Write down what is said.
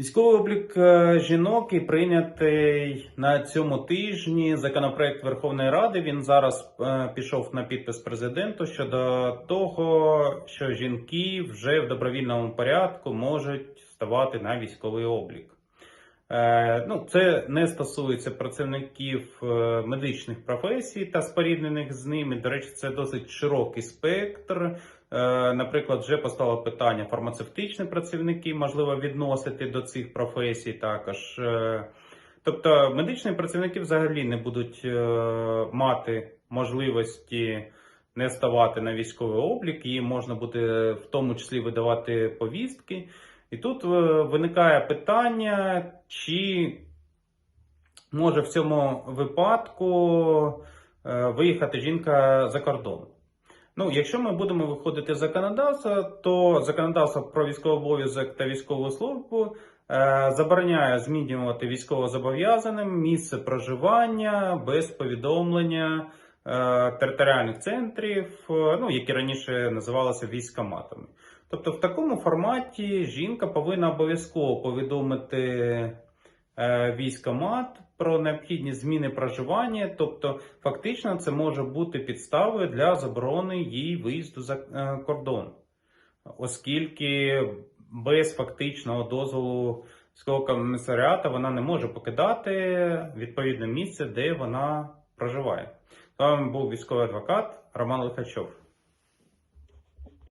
Військовий облік е, жінок і прийнятий на цьому тижні законопроект Верховної Ради. Він зараз е, пішов на підпис президенту щодо того, що жінки вже в добровільному порядку можуть ставати на військовий облік. Е, Ну, це не стосується працівників медичних професій та споріднених з ними. До речі, це досить широкий спектр. Е, Наприклад, вже постало питання фармацевтичні працівники, можливо, відносити до цих професій також. Е, Тобто медичні працівники взагалі не будуть е, мати можливості не ставати на військовий облік, їм можна буде в тому числі видавати повістки. І тут виникає питання, чи може в цьому випадку виїхати жінка за кордон. Ну, якщо ми будемо виходити з законодавства, то законодавство про військовий обов'язок та військову службу е, забороняє змінювати військовозобов'язаним місце проживання без повідомлення е, територіальних центрів, е, ну, які раніше називалися військоматами. Тобто, в такому форматі жінка повинна обов'язково повідомити військомат про необхідність зміни проживання, тобто фактично це може бути підставою для заборони її виїзду за е, кордон, оскільки без фактичного дозволу військового комісаріата вона не може покидати відповідне місце, де вона проживає. З вами був військовий адвокат Роман Лихачов.